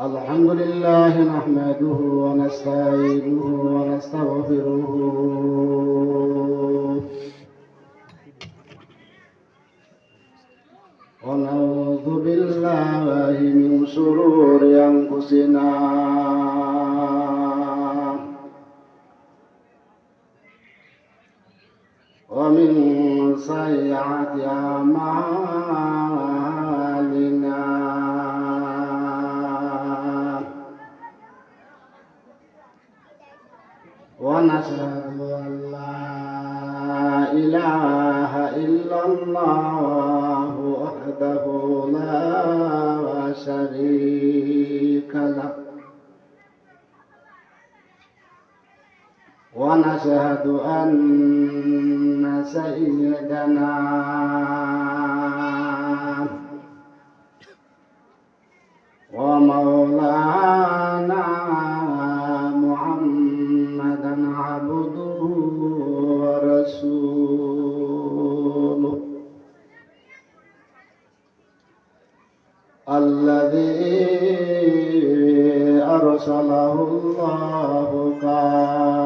الحمد لله نحمده ونستعينه ونستغفره. ونعوذ بالله من شرور أنفسنا. ومن سيئات أعمالنا. ونشهد أن لا إله إلا الله وحده لا ونشهد أن سيدنا ومولانا محمدا عبده ورسوله. الذي أرسله الله كافة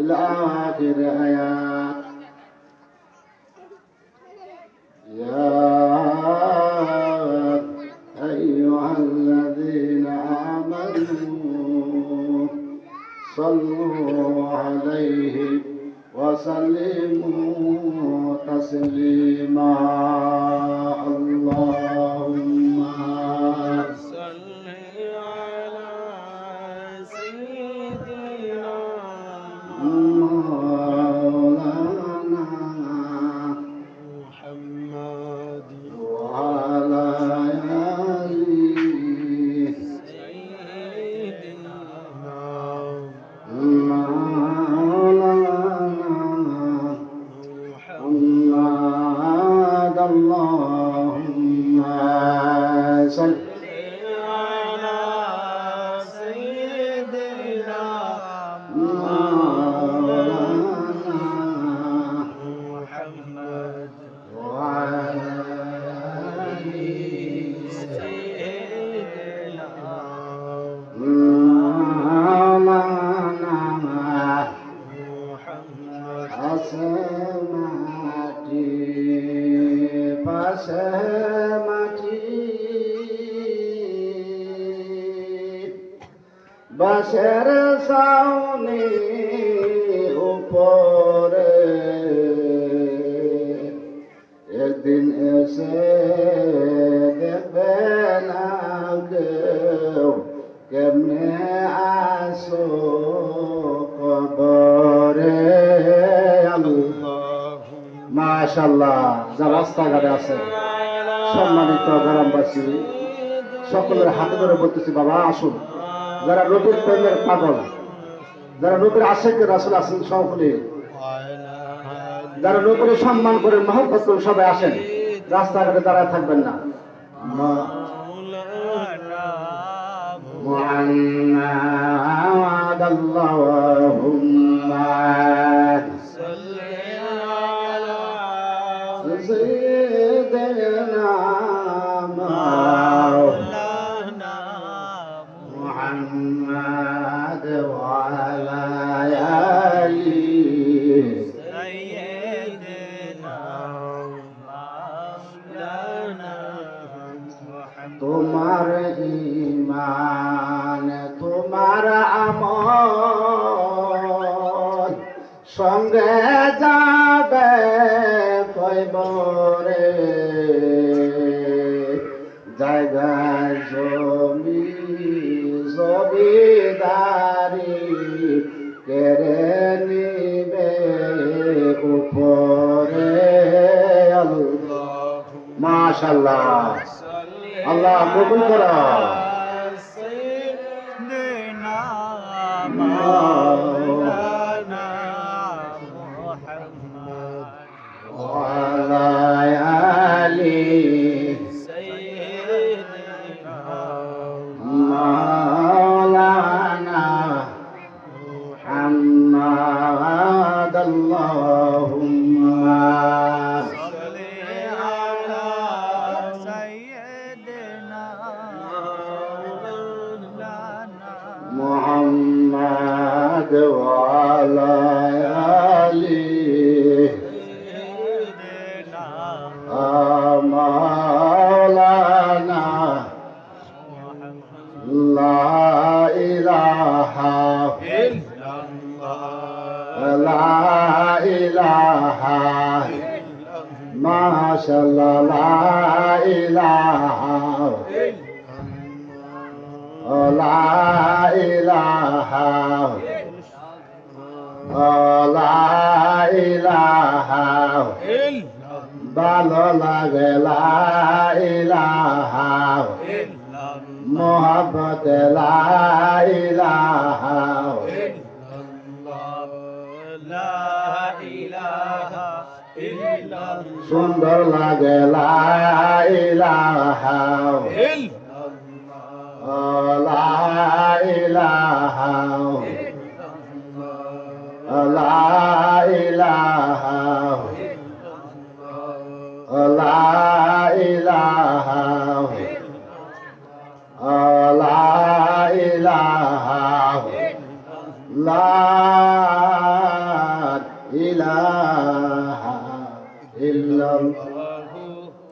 إلى آخر آيات يا أيها الذين آمنوا صلوا عليه وسلموا. পাশে মাটি। বাসের সাউনি উপরে। একদিন এসে দেখবে না কেমনে আসো? মাশাল্লাহ যারা রাস্তাঘাটে আছে সম্মানিত গ্রামবাসী সকলের হাতে ধরে বলতেছি বাবা আসুন যারা নবীর প্রেমের পাগল যারা নবীর আশেকের রাসুল আছেন সকলে যারা নবীর সম্মান করে মহব্বত করে সবাই আসেন রাস্তাঘাটে দাঁড়ায় থাকবেন না মা- সঙ্গে যাবে কইবরে জায়গায় জমি জমিদারি কেড়ে নিবে উপরে মাশাল্লাহ আল্লাহ কবুল করো। মাশাল্লাহ লা ইলাহা লা ইলাহা লা ইলাহা ভালো লাগে লা ইলাহা মোহাম্মত লা ইলাহা লা সুন্দর লাগে লা ইলাহা লা ইলাহা লা ইলাহা লা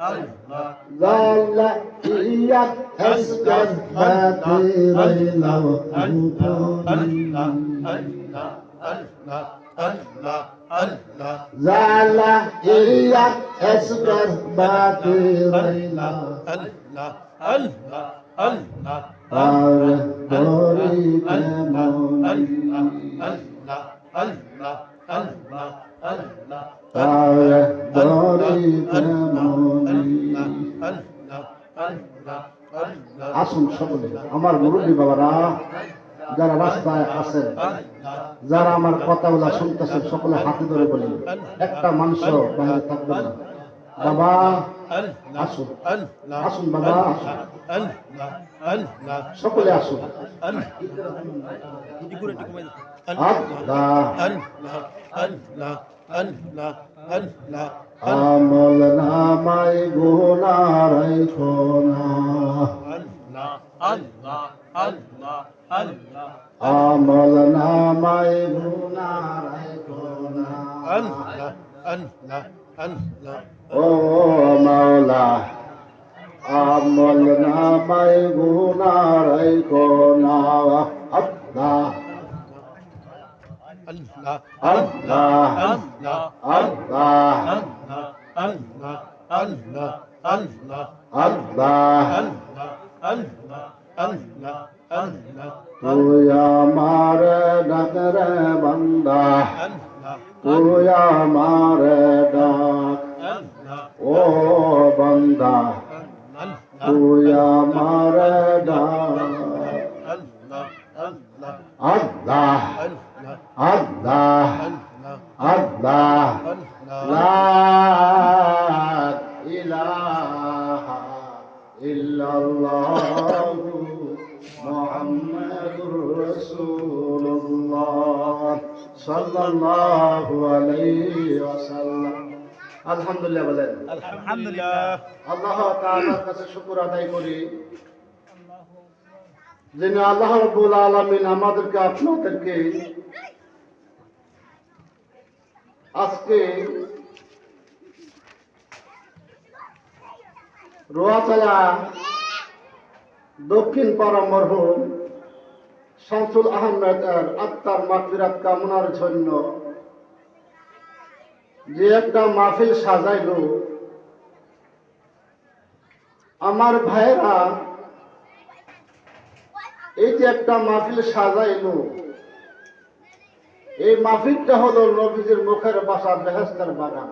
لا هي تسكن هاتيرين زالا هي تسكن هاتيرين آر دوري تمام الله الله الله الله আসুন সকলে আমার মুরব্বী বাবারা যারা রাস্তায় আছে যারা আমার কথাগুলা শুনতেছে সকলে হাতে ধরে বলি একটা মানুষ বাইরে থাকবে না। বাবা আসুন আসুন বাবা সকলে আসুন আমল নামাই গুনার খোনা আমল নামাই গুনার খোনা ও মাওলা, আমল নামাই গুনারাই কোনা আল্লাহ আল্লাহ আল্লাহ আল্লাহ আল্লাহ আল্লাহ আল্লাহ আল্লাহ আল্লাহ আল্লাহ তুই আমার ডাকর বন্দা। তুই আমার খোদা তুই আমার আল্লাহ আল্লাহ আল্লাহ লা ইলাহা ইল্লাল্লাহ মুহাম্মাদুর রাসূলুল্লাহ সাল্লাল্লাহু আলাইহি ওয়াসাল্লাম আলহামদুলিল্লাহ বলেন। আলহামদুলিল্লাহ। আল্লাহ তাআলার কাছে শুকর আদায় করি। যিনি আল্লাহ রাব্বুল আলামিন আমাদেরকে আপনাদেরকে আজকে রোয়াচালা দক্ষিণ পাড়া মরহুম শামসুল আহমেদ এর আত্মার মাফিরাত কামনার জন্য যে একটা মাহফিল সাজাইল। আমার ভাইয়েরা এই যে একটা মাহফিল সাজাইল এই মাহফিলটা হলো নবীজির মুখের বাসা বেহেস্তের বাগান।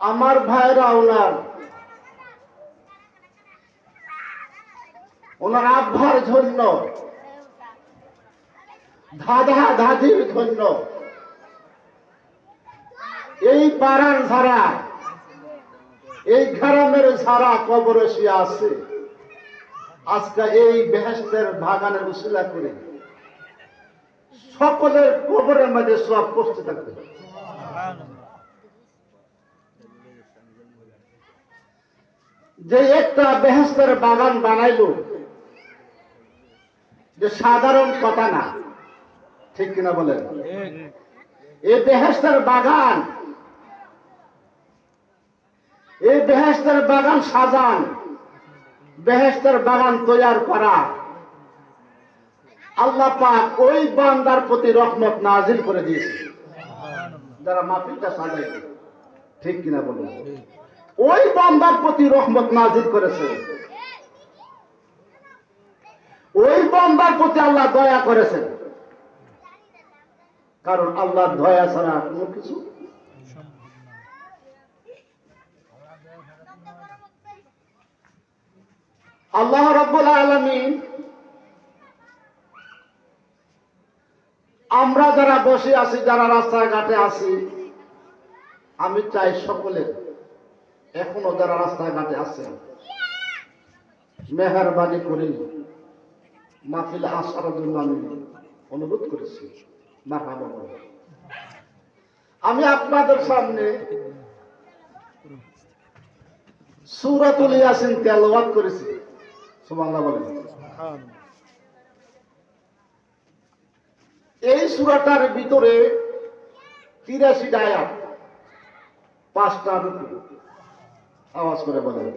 আমার ভাইরা ওনার ওনার আব্বার জন্য দাদা ধাধির জন্য এই পাড়ার ছাড়া এই গ্রামের ছাড়া কবরে আছে। আজকে এই বেহেস্তের বাগানের উশিলা করে সকলের কবরের মধ্যে সব পৌঁছতে থাকবে। যে একটা বেহেস্তের বাগান বানাইলো যে সাধারণ কথা না। ঠিক কিনা বলেন? এই বেহেস্তের বাগান এই বেহেস্তের বাগান সাজান বেহেস্তের বাগান তৈয়ার করা। আল্লাহ পাক ওই বান্দার প্রতি রহমত নাজিল করে দিয়েছে। যারা মাফিলটা সাজাইবে, ঠিক কিনা বলুন? ওই বান্দার প্রতি রহমত নাজিল করেছে। ওই বান্দার প্রতি আল্লাহ দয়া করেছেন। কারণ আল্লাহর দয়া ছাড়া কোনো কিছু আল্লাহ রব্বুল আলমিন আমরা যারা বসে আছি, যারা রাস্তাঘাটে আছি, আমি চাই সকলের এখনও যারা রাস্তাঘাটে আছে মেহরবানি করে মাহফিলে আসার জন্য আমি অনুরোধ করেছি। আমি আপনাদের সামনে সুরাতুল ইয়াসিন তেলাওয়াত করেছি। সুবহানাল্লাহ বলেন। এই সুরাটার ভিতরে তিরাশি আয়াত, পাঁচটা আওয়াজ করে বলেন।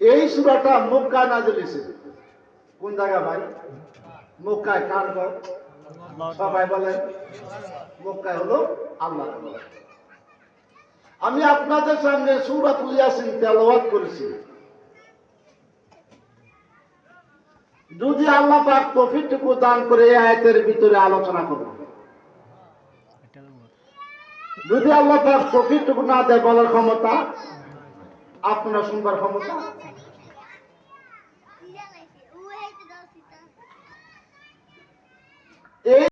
এই সুরাটা মক্কায় নাজিল হয়েছে। কোন জায়গা ভাই? মক্কায় কার ঘর? সবাই বলেন মক্কায় হলো আল্লাহ আমি আপনাদের সামনে সুরাতুল ইয়াসিন তেলাওয়াত করেছি। যদি আল্লাহ পাক তফিকটুকু দান করে এই আয়াতের ভিতরে আলোচনা করব যদি আল্লাহ পাক তফিকটুকু না দেয় বলার ক্ষমতা, আপনারা শুনবার ক্ষমতা? এই